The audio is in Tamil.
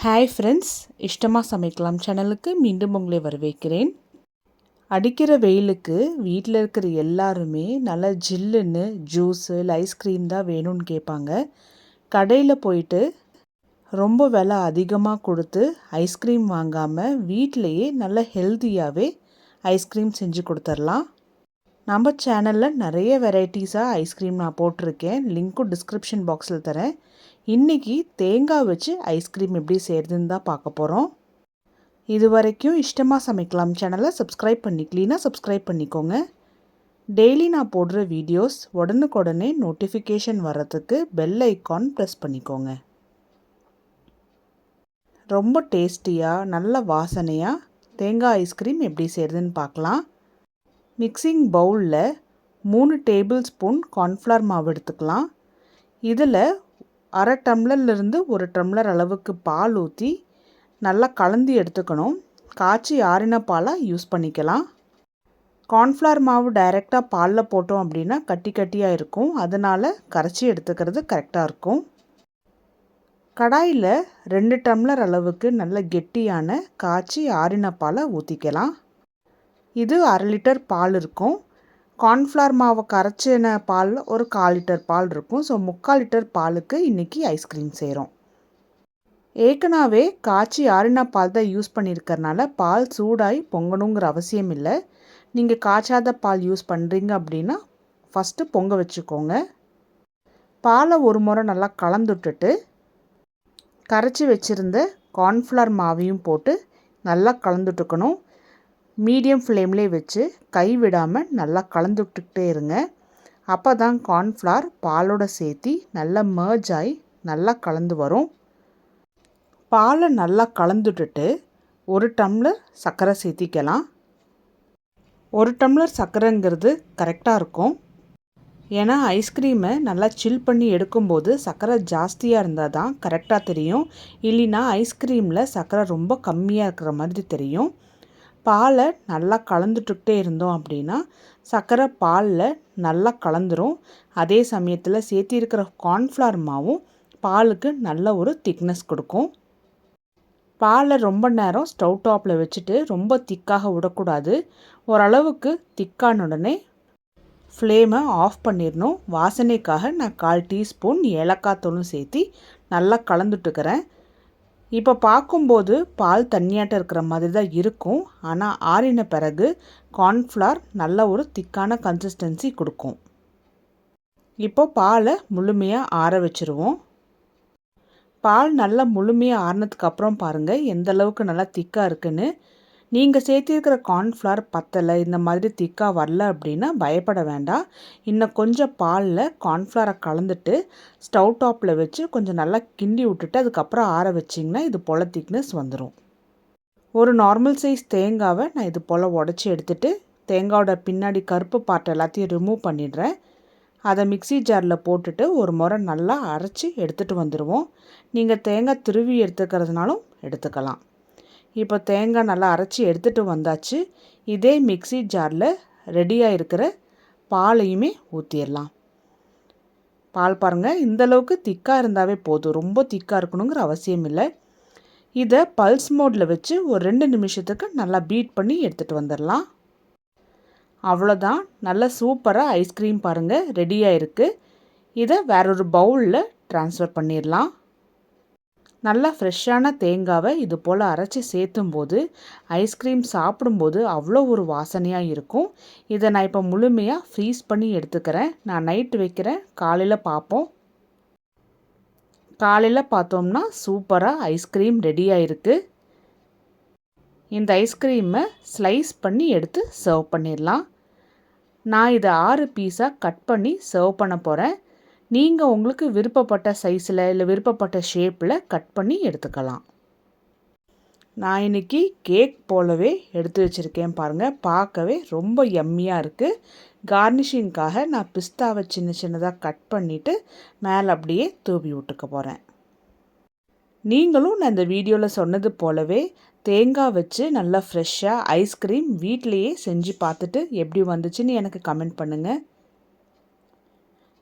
ஹாய் ஃப்ரெண்ட்ஸ் இஷ்டமாக சமைக்கலாம் சேனலுக்கு மீண்டும் உங்களை வரவேற்கிறேன். அடிக்கிற வெயிலுக்கு வீட்டில் இருக்கிற எல்லாருமே நல்லா ஜில்லுன்னு ஜூஸு இல்லை ஐஸ்கிரீம் தான் வேணும்னு கேட்பாங்க. கடையில் போயிட்டு ரொம்ப விலை அதிகமாக கொடுத்து ஐஸ்கிரீம் வாங்காமல் வீட்டிலையே நல்ல ஹெல்த்தியாகவே ஐஸ்கிரீம் செஞ்சு கொடுத்துர்லாம் நம்ம சேனலில் நிறைய வெரைட்டிஸாக ஐஸ்கிரீம் நான் போட்டிருக்கேன். லிங்க்கும் டிஸ்கிரிப்ஷன் பாக்ஸில் தரேன். இன்றைக்கி தேங்காய் வச்சு ஐஸ்கிரீம் எப்படி செய்கிறதுன்னு தான் பார்க்க போகிறோம் இது வரைக்கும் இஷ்டமாக சமைக்கலாம் சேனலை சப்ஸ்கிரைப் பண்ணி க்ளீனாக சப்ஸ்கிரைப் பண்ணிக்கோங்க. டெய்லி நான் போடுற வீடியோஸ் உடனுக்குடனே நோட்டிஃபிகேஷன் வர்றதுக்கு பெல் ஐக்கான் ப்ரெஸ் பண்ணிக்கோங்க. ரொம்ப டேஸ்டியாக நல்ல வாசனையாக தேங்காய் ஐஸ்கிரீம் எப்படி செய்கிறதுன்னு பார்க்கலாம். மிக்சிங் பவுலில் மூணு டேபிள் ஸ்பூன் கார்ன்ஃப்ளவர் மாவு எடுத்துக்கலாம். இதில் அரை டம்ளர்லேருந்து ஒரு டம்ளர் அளவுக்கு பால் ஊற்றி நல்லா கலந்து எடுத்துக்கணும். காய்ச்சி ஆறின பாலாக யூஸ் பண்ணிக்கலாம். கார்ன்ஃப்ளவர் மாவு டைரெக்டாக பாலில் போட்டோம் அப்படின்னா கட்டி கட்டியாக இருக்கும். அதனால் கரைச்சி எடுத்துக்கிறது கரெக்டாக இருக்கும். கடாயில் ரெண்டு டம்ளர் அளவுக்கு நல்ல கெட்டியான காய்ச்சி ஆறின பாலை ஊற்றிக்கலாம் இது அரை லிட்டர் பால் இருக்கும். கார்ன்ஃப்ளவர் மாவை கரைச்சின பால் ஒரு கால் லிட்டர் பால் இருக்கும். ஸோ முக்கால் லிட்டர் பாலுக்கு இன்றைக்கி ஐஸ்கிரீம் செய்கிறோம் ஏற்கனவே காய்ச்சி ஆறின பால் தான் யூஸ் பண்ணியிருக்கறனால பால் சூடாகி பொங்கணுங்கிற அவசியம் இல்லை. நீங்கள் காய்ச்சாத பால் யூஸ் பண்ணுறீங்க அப்படின்னா ஃபஸ்ட்டு பொங்க வச்சுக்கோங்க. பாலை ஒரு முறை நல்லா கலந்துட்டுட்டு கரைச்சி வச்சுருந்த கார்ன்ஃப்ளவர் மாவையும் போட்டு நல்லா கலந்துட்டுக்கணும் மீடியம் ஃப்ளேம்லேயே வச்சு கை விடாமல் நல்லா கலந்து விட்டுக்கிட்டே இருங்க. அப்போ தான் கார்ன்ஃப்ளார் பாலோட சேர்த்தி நல்லா மர்ஜ் ஆகி நல்லா கலந்து வரும். பாலை நல்லா கலந்துட்டுட்டு ஒரு டம்ளர் சர்க்கரை சேர்த்திக்கலாம். ஒரு டம்ளர் சர்க்கரைங்கிறது கரெக்டாக இருக்கும். ஏன்னா ஐஸ்கிரீமை நல்லா சில் பண்ணி எடுக்கும்போது சர்க்கரை ஜாஸ்தியாக இருந்தால் தான் கரெக்டாக தெரியும். இல்லைன்னா ஐஸ்கிரீமில் சர்க்கரை ரொம்ப கம்மியாக இருக்கிற மாதிரி தெரியும். பாலை நல்லா கலந்துட்டுக்கிட்டே இருந்தோம் அப்படின்னா சர்க்கரை பாலில் நல்லா கலந்துரும். அதே சமயத்தில் சேர்த்திருக்கிற கார்ன்ஃப்ளவர் மாவும் பாலுக்கு நல்ல ஒரு திக்னஸ் கொடுக்கும். பாலை ரொம்ப நேரம் ஸ்டவ் டாப்பில் வச்சுட்டு ரொம்ப திக்காக விடக்கூடாது. ஓரளவுக்கு திக்கான உடனே ஃப்ளேமை ஆஃப் பண்ணிடணும் வாசனைக்காக நான் கால் டீஸ்பூன் ஏலக்காய் தூளும் சேர்த்தி நல்லா கலந்துட்டுக்கிறேன். இப்போ பார்க்கும்போது பால் தண்ணியாட்டம் இருக்கிற மாதிரி தான் இருக்கும். ஆனால் ஆறின பிறகு கார்ன்ஃப்ளார் நல்ல ஒரு திக்கான கன்சிஸ்டன்சி கொடுக்கும். இப்போ பாலை முழுமையாக ஆற வச்சுருவோம். பால் நல்லா முழுமையாக ஆறினதுக்கப்புறம் பாருங்கள் எந்த அளவுக்கு நல்லா திக்காக இருக்குன்னு. நீங்கள் சேர்த்திருக்கிற கார்ன்ஃப்ளவர் பத்தலை இந்த மாதிரி திக்காக வரல அப்படின்னா பயப்பட வேண்டாம். இன்னும் கொஞ்சம் பாலில் கார்ன்ஃப்ளவரை கலந்துட்டு ஸ்டவ் டாப்பில் வச்சு கொஞ்சம் நல்லா கிண்டி விட்டுட்டு அதுக்கப்புறம் ஆற வச்சிங்கன்னா இது போல் திக்னஸ் வந்துடும் ஒரு நார்மல் சைஸ் தேங்காவை நான் இது போல் உடச்சி எடுத்துகிட்டு தேங்காவோட பின்னாடி கருப்பு பாட்டை எல்லாத்தையும் ரிமூவ் பண்ணிடுறேன். அதை மிக்சி ஜாரில் போட்டுட்டு ஒரு முறை நல்லா அரைச்சி எடுத்துகிட்டு வந்துடுவோம் நீங்கள் தேங்காய் திருவி எடுத்துக்கிறதுனாலும் எடுத்துக்கலாம். இப்போ தேங்காய் நல்லா அரைச்சி எடுத்துகிட்டு வந்தாச்சு. இதே மிக்சி ஜாரில் ரெடியாக இருக்கிற பாலையுமே ஊற்றிடலாம் பால் பாருங்கள் இந்தளவுக்கு திக்காக இருந்தாவே போதும். ரொம்ப திக்காக இருக்கணுங்கிற அவசியம் இல்லை. இதை பல்ஸ் மோடில் வச்சு ஒரு ரெண்டு நிமிஷத்துக்கு நல்லா பீட் பண்ணி எடுத்துகிட்டு வந்துடலாம் அவ்வளோதான் நல்ல சூப்பராக ஐஸ்கிரீம் பாருங்கள் ரெடியாக இருக்குது இதை வேறொரு பவுலில் ட்ரான்ஸ்ஃபர் பண்ணிடலாம் நல்லா ஃப்ரெஷ்ஷான தேங்காவை இது போல் அரைச்சி சேர்த்தும் போது ஐஸ்கிரீம் சாப்பிடும்போது அவ்வளோ ஒரு வாசனையாக இருக்கும். இதை நான் இப்போ முழுமையாக ஃப்ரீஸ் பண்ணி எடுத்துக்கிறேன். நான் நைட்டு வைக்கிறேன். காலையில் பார்ப்போம். காலையில் பார்த்தோம்னா சூப்பராக ஐஸ்கிரீம் ரெடியாக இருக்குது இந்த ஐஸ்கிரீமை ஸ்லைஸ் பண்ணி எடுத்து சர்வ் பண்ணிடலாம். நான் இதை ஆறு பீஸாக கட் பண்ணி சர்வ் பண்ண போகிறேன் நீங்கள் உங்களுக்கு விருப்பப்பட்ட சைஸில் இல்லை விருப்பப்பட்ட ஷேப்பில் கட் பண்ணி எடுத்துக்கலாம். நான் இன்றைக்கி கேக் போலவே எடுத்து வச்சுருக்கேன் பாருங்கள் பார்க்கவே ரொம்ப எம்மியாக இருக்குது கார்னிஷிங்காக நான் பிஸ்தாவை சின்ன சின்னதாக கட் பண்ணிவிட்டு மேலே அப்படியே தூவி விட்டுக்க போகிறேன் நீங்களும் நான் இந்த வீடியோவில் சொன்னது போலவே தேங்காய் வச்சு நல்லா ஃப்ரெஷ்ஷாக ஐஸ்கிரீம் வீட்டிலையே செஞ்சு பார்த்துட்டு எப்படி வந்துச்சுன்னு எனக்கு கமெண்ட் பண்ணுங்கள்